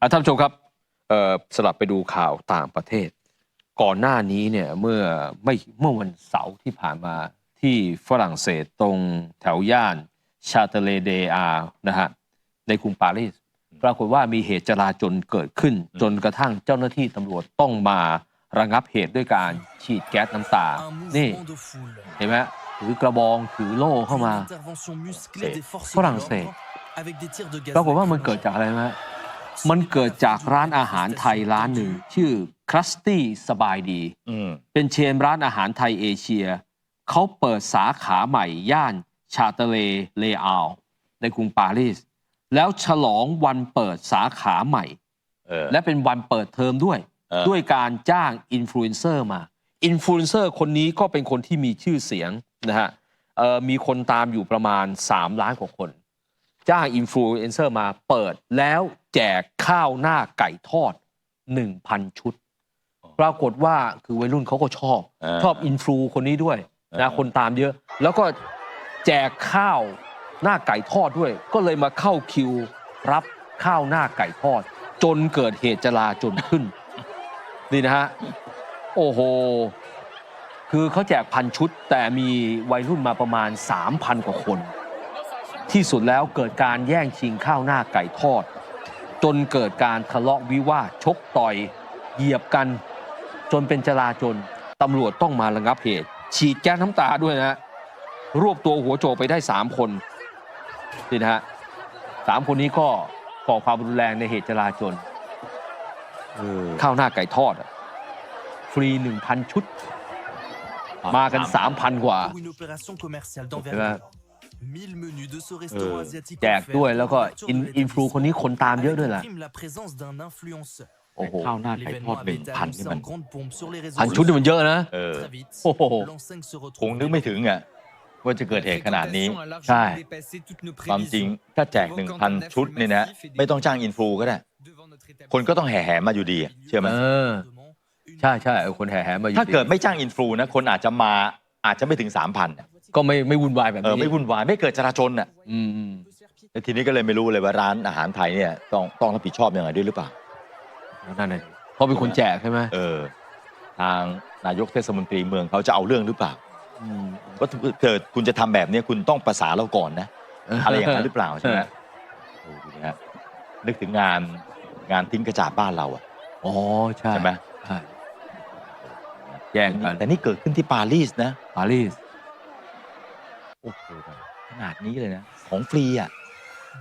อะท่านผู้ชมครับเอ่อสลับไปดูข่าวต่างประเทศ ก่อนหน้านี้เนี่ยเมื่อไม่เมื่อวันเสาร์ที่ผ่านมาที่ฝรั่งเศสตรงแถวย่านชาเตเลเดอานะฮะในกรุงปารีสปรากฏว่ามีเหตุจลาจลเกิดขึ้น จนกระทั่งเจ้าหน้าที่ตำรวจต้องมาระงับเหตุด้วยการฉีดแก๊สน้ำตา นี่เห็นไหมฮะถือกระบองถือโล่เข้ามาฝรั่งเศสปรากฏว่ามันเกิดจากอะไรไหมฮะ มันเกิดจากร้านอาหารไทยร้านหนึ่ง ชื่อครัสตี้สบายดี อืมเป็นเชนร้านอาหารไทยเอเชีย เขาเปิดสาขาใหม่ย่านชาเตเลเลอาลในกรุงปารีส แล้วฉลองวันเปิดสาขาใหม่ เออและเป็นวันเปิดเทอมด้วย เออด้วยการจ้างอินฟลูเอนเซอร์มา อินฟลูเอนเซอร์คนนี้ก็เป็นคนที่มีชื่อเสียงนะฮะเอ่อมีคนตามอยู่ประมาณ 3 ล้านกว่าคน จ้างอินฟลูเอนเซอร์มาเปิดแล้ว แจกข้าวหน้าไก่ทอด 1,000 ชุด ปรากฏว่าคือวัยรุ่นเขาก็ชอบเออชอบอินฟลูคนนี้ด้วยเอนะอคนตามเยอะ แล้วก็แจกข้าวหน้าไก่ทอดด้วย ก็เลยมาเข้าคิว รับข้าวหน้าไก่ทอด จนเกิดเหตุจลาจลขึ้น นี่นะฮะ โอ้โห คือเขาแจกพันชุด แต่มีวัยรุ่นมาประมาณ 3,000 กว่าคน ที่สุดแล้วเกิดการแย่งชิงข้าวหน้าไก่ทอด จนเกิดการทะเลาะวิวาทชกต่อย เหยียบกัน จนเป็นจลาจลตำรวจต้องมาระงับเหตุ ฉีดแก๊สน้ำตาด้วยนะฮะรวบตัวหัวโจกไปได้ 3 คนนี่นะฮะสามคนนี้ก็ก่อความรุนแรงในเหตุจลาจลเออข้าวหน้าไก่ทอดอะฟรี1,000ชุด มากัน3,000กว่า Pour une opération commerciale là. d'envergure. 1000 menus de ce restaurant Euh, asiatique แจก offerts ด้วยแล้วก็ pour อิน l'ouverture de อินฟลูคนนี้คนตามเยอะด้วย avec ล่ะ en prime la présence d'un influenceur. โอ้โหข้าวหน้าไก่ทอด L'événement หนึ่ avait ง été พันนี่ annoncé มัน en grande pompe sur les réseaux พันชุดนี่มันเยอะนะเออ Très vite, Oh, oh, oh. l'enseigne se ค retrouve งนึกไม่ถึงอะว่าจะเกิดเหตุขนาดนี้ ใช่ ความจริงถ้าแจก1,000ชุดนี่นะ ไม่ต้องจ้างอินฟลูก็ได้ คนก็ต้องแห่แหมาอยู่ดีอะเชื่อไหมเออใช่ใช่เอาคนแห่แหมาอยู่ถ้าเกิดไม่จ้างอินฟลูนะ คนอาจจะมาอาจจะไม่ถึง3,000อะ ก็ไม่ไม่วุ่นวายแบบเออนี้ไม่วุ่นวายไม่เกิดจราจนอะอืมอืมแล้วทีนี้ก็เลยไม่รู้เลยว่าร้านอาหารไทยเนี่ยต้องต้องรับผิดชอบยังไงด้วยหรือเปล่า นั่นน่ะดิเพราะเป็นคนแจกใช่ไหมเออ ทางนายกเทศมนตรีเมืองเขาจะเอาเรื่องหรือเปล่ามว่าถ้าเกิดคุณจะทำแบบนี้คุณต้องประสานเราก่อนนะ อะไรอย่างนั้นหรือเปล่าใช่ไหมโอ้ดูนะฮะนึกถึงงานงานทิ้งกระจาดบ้านเราอะอ๋อใช่ใช่ไหมใช่แย่งกันแต่นี่เกิดขึ้นที่ปารีสนะปารีส โอ้โหขนาดนี้เลยนะ ของฟรีอะ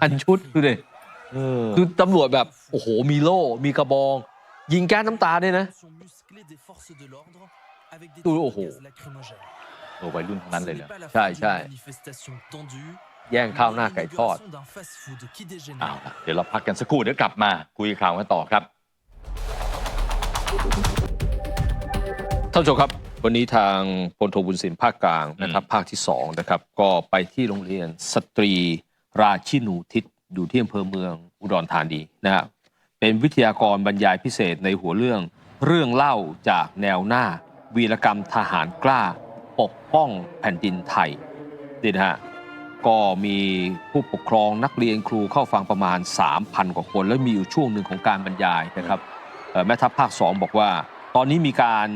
พันชุดดูดิเออ คือตำรวจแบบ โอ้โห มีโล่ มีกระบอง ยิงแก๊สน้ำตาด้วยนะ musclée des forces de l'ordre avec des Oh, tirs de oh. gaz lacrymogène. โอ้วัยรุ่นทั้งนั้นเลย Ce เหร n'est อ pas la Chai, fin d'une chai. manifestation tendue, แย่งข้าวหน้าไก่ทอด l'inauguration d'un fast-food qui dégénère. อ้าวเดี๋ยวเราพักกันสักครู่เดี๋ยวกลับมาคุยข่าวกันต่อครับท่านผู้ชมครับ วันนี้ทางพลโทบุญสินภาคกลางนะครับ ภาคที่สองนะครับ ก็ไปที่โรงเรียนสตรีราชินูทิศอยู่ที่อำเภอเมืองอุดรธานีนะฮะเป็นวิทยากรบรรยายพิเศษในหัวเรื่องเรื่องเล่าจากแนวหน้า วีรกรรมทหารกล้า ปกป้องแผ่นดินไทยนี่นะฮะก็มีผู้ปกครองนักเรียนครูเข้าฟังประมาณ 3,000 กว่าคน แล้วมีอยู่ช่วงหนึ่งของการบรรยายนะครับเอ่อแม่ทัพภาค 2 บอกว่า ตอนนี้มีการ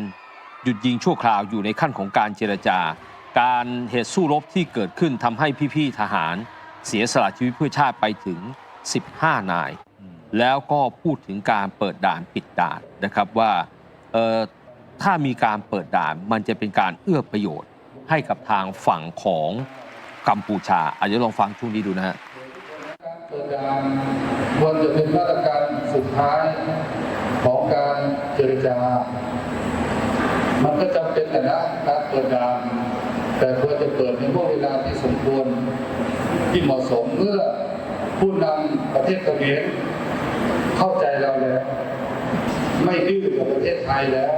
หยุดยิงชั่วคราวอยู่ในขั้นของการเจรจา การเหตุสู้รบที่เกิดขึ้นทำให้พี่ๆทหาร เสียสละชีวิตเพื่อชาติไปถึง 15 นาย แล้วก็พูดถึงการเปิดด่านปิดด่านนะครับว่าถ้ามีการเปิดด่านมันจะเป็นการเอื้อประโยชน์ ให้กับทางฝั่งของกัมพูชาอาจจะลองฟังช่วงนี้ดูนะฮะเปิดด่านควรจะเป็นมาตรการสุดท้ายของการเจรจา มันก็จำเป็นแหละนะการเปิดด่านแต่ควรจะเปิดในช่วงเวลาที่สมควรที่เหมาะสมเมื่อผู้นำประเทศเขมรเข้าใจเราแล้ว ไม่ดื้อกับประเทศไทยแล้ว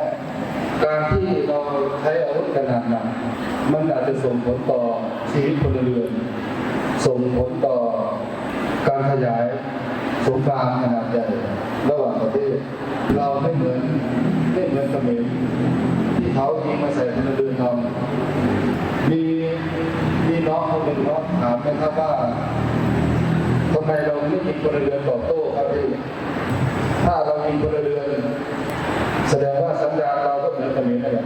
การที่เราใช้อาวุธขนาดหนักมันอาจจะส่งผลต่อชีวิตพลเรือนส่งผลต่อการขยายสงครามขนาดใหญ่ระหว่างประเทศ เราไม่เหมือนไม่เหมือนเขมรที่ เขายิงมาใส่พลเรือนเรามีมีน้องคนหนึ่งเขาถามนะครับว่าทำไมเราไม่ยิงพลเรือนตอบโต้ครับพี่มีพลเรือนแสดงว่าสัญญาเราก็เหมือนเขมรนั่นแหละ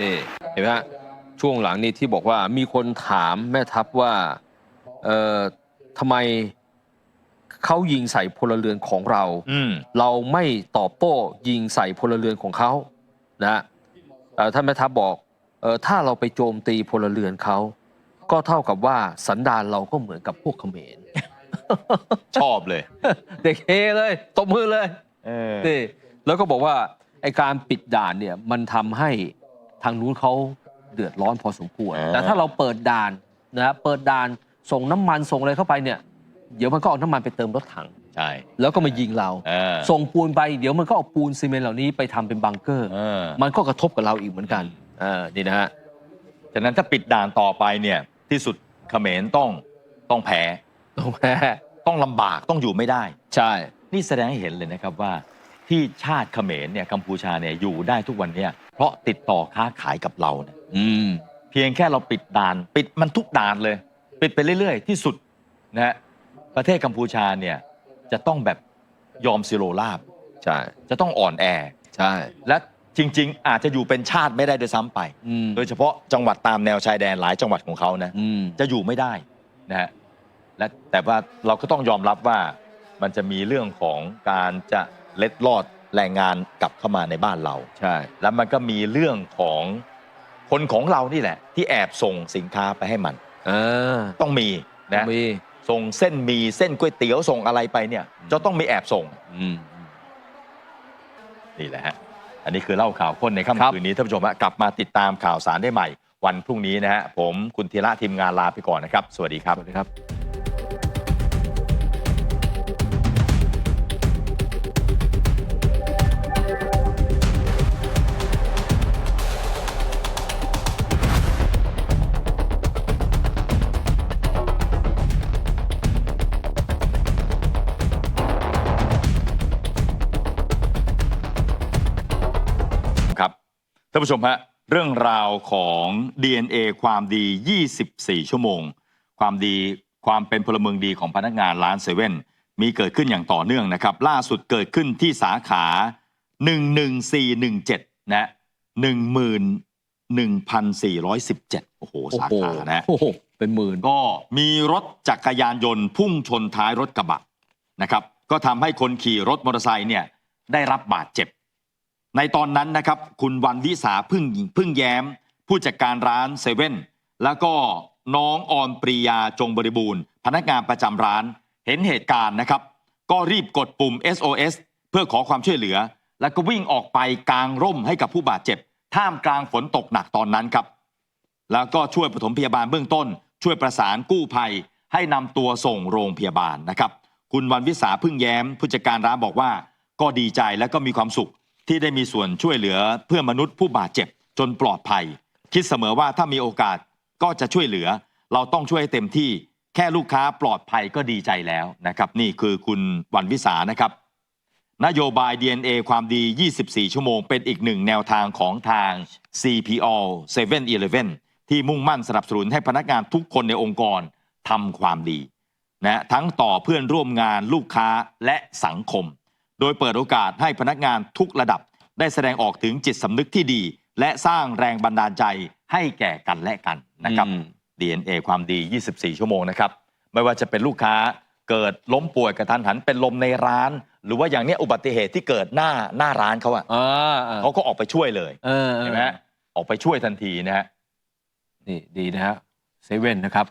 นี่เห็นไหมฮะช่วงหลังนี้ที่บอกว่ามีคนถามแม่ทัพว่าเอ่อทำไม เขายิงใส่พลเรือนของเรา อืม เราไม่ตอบโต้ยิงใส่พลเรือนของเขานะฮะเอ่อท่านแม่ทัพบอกเออถ้าเราไปโจมตีพลเรือนเขาก็เท่ากับว่าสันดานเราก็เหมือนกับพวกเขมร ชอบเลย เด็กเฮเลยตบมือเลยเออ นี่แล้วก็บอกว่าไอการปิดด่านเนี่ยมันทำให้ทางนู้นเขาเดือดร้อนพอสมควร อ่า แต่ถ้าเราเปิดด่านนะฮะเปิดด่านส่งน้ำมันส่งอะไรเข้าไปเนี่ย เดี๋ยวมันก็เอาน้ำมันไปเติมรถถัง ใช่ แล้วก็มายิงเรา เออ ส่งปูนไปเดี๋ยวมันก็เอาปูนซีเมนต์เหล่านี้ไปทำเป็นบังเกอร์ เออมันก็กระทบกับเราอีกเหมือนกันเออนี่นะฮะฉะนั้นถ้าปิดด่านต่อไปเนี่ยที่สุดเขมรต้องต้องแพ้ต้องแพ้ต้องลำบากต้องอยู่ไม่ได้ ใช่ นี่แสดงให้เห็นเลยนะครับว่า ที่ชาติเขมรเนี่ยกัมพูชาเนี่ยอยู่ได้ทุกวันเนี่ยเพราะติดต่อค้าขายกับเราเนี่ยอืม เพียงแค่เราปิดด่าน ปิดมันทุกด่านเลย ปิดไปเรื่อย ๆ ที่สุดนะฮะ ประเทศกัมพูชาเนี่ยจะต้องแบบยอมซิโรราบ ใช่จะต้องอ่อนแอ ใช่ และจริง ๆ อาจจะอยู่เป็นชาติไม่ได้ด้วยซ้ำไป อืมโดยเฉพาะจังหวัดตามแนวชายแดนหลายจังหวัดของเขานะ อืม จะอยู่ไม่ได้นะฮะและแต่ว่าเราก็ต้องยอมรับว่ามันจะมีเรื่องของการจะเล็ดลอดแรงงานกลับเข้ามาในบ้านเรา ใช่ แล้วมันก็มีเรื่องของคนของเรานี่แหละ ที่แอบส่งสินค้าไปให้มันเออต้องมีนะมี ส่งเส้นหมีเส้นก๋วยเตี๋ยวส่งอะไรไปเนี่ย จะต้องมีแอบส่งอืมนี่แหละฮะอันนี้คือเล่าข่าวคนในครัค่ำบคืนนี้ท่านผู้ชมฮะกลับมาติดตามข่าวสารได้ใหม่ วันพรุ่งนี้นะฮะผมคุณธีระทีมงานลาไปก่อนนะครับ สวัสดีครับสวัสดีครับครับานผู้ชมฮะเรื่องราวของ DNA ความดี 24 ชั่วโมง ความดีความเป็นพลเมืองดีของพนักงานร้านเซเว่นมีเกิดขึ้นอย่างต่อเนื่องนะครับ ล่าสุดเกิดขึ้นที่สาขา 11417 นะ11,417 โอ้โห สาขานะโอ้โหเป็นหมื่นก็มีรถจักรยานยนต์พุ่งชนท้ายรถกระบะนะครับ ก็ทำให้คนขี่รถมอเตอร์ไซค์เนี่ยได้รับบาดเจ็บ ในตอนนั้นนะครับคุณวันวิสาพึ่งพึ่งแย้ม ผู้จัดการร้านเซเว่นแล้วก็น้องออนปรียาจงบริบูรณ์ พนักงานประจำร้านเห็นเหตุการณ์นะครับ ก็รีบกดปุ่ม SOS เพื่อขอความช่วยเหลือ แล้วก็วิ่งออกไปกลางร่มให้กับผู้บาดเจ็บ ท่ามกลางฝนตกหนักตอนนั้นครับ แล้วก็ช่วยปฐมพยาบาลเบื้องต้น ช่วยประสานกู้ภัย ให้นำตัวส่งโรงพยาบาลนะครับ คุณวันวิสาพึ่งแย้ม ผู้จัดการร้านบอกว่า ก็ดีใจและก็มีความสุข ที่ได้มีส่วนช่วยเหลือเพื่อนมนุษย์ผู้บาดเจ็บจนปลอดภัย คิดเสมอว่าถ้ามีโอกาสก็จะช่วยเหลือ เราต้องช่วยให้เต็มที่แค่ลูกค้าปลอดภัยก็ดีใจแล้วนะครับ นี่คือคุณวันวิสานะครับ นโยบาย DNA ความดี 24 ชั่วโมง เป็นอีกหนึ่งแนวทางของทาง CPO 7-Eleven ที่มุ่งมั่นสนับสนุนให้พนักงานทุกคนในองค์กรทำความดีนะทั้งต่อเพื่อนร่วมงานลูกค้าและสังคม โดยเปิดโอกาสให้พนักงานทุกระดับ ได้แสดงออกถึงจิตสำนึกที่ดี และสร้างแรงบันดาลใจให้แก่กันและกันนะครับ อืม DNA ความดี 24 ชั่วโมงนะครับ ไม่ว่าจะเป็นลูกค้าเกิดล้มป่วยกระทันหันเป็นลมในร้าน หรือว่าอย่างเนี้ยอุบัติเหตุที่เกิดหน้าหน้าร้านเขาอะอ่าอ่าเขาก็ออกไปช่วยเลยเออเห็นไหมฮะออกไปช่วยทันทีนะฮะ นี่ดีนะฮะเซเว่นนะครับ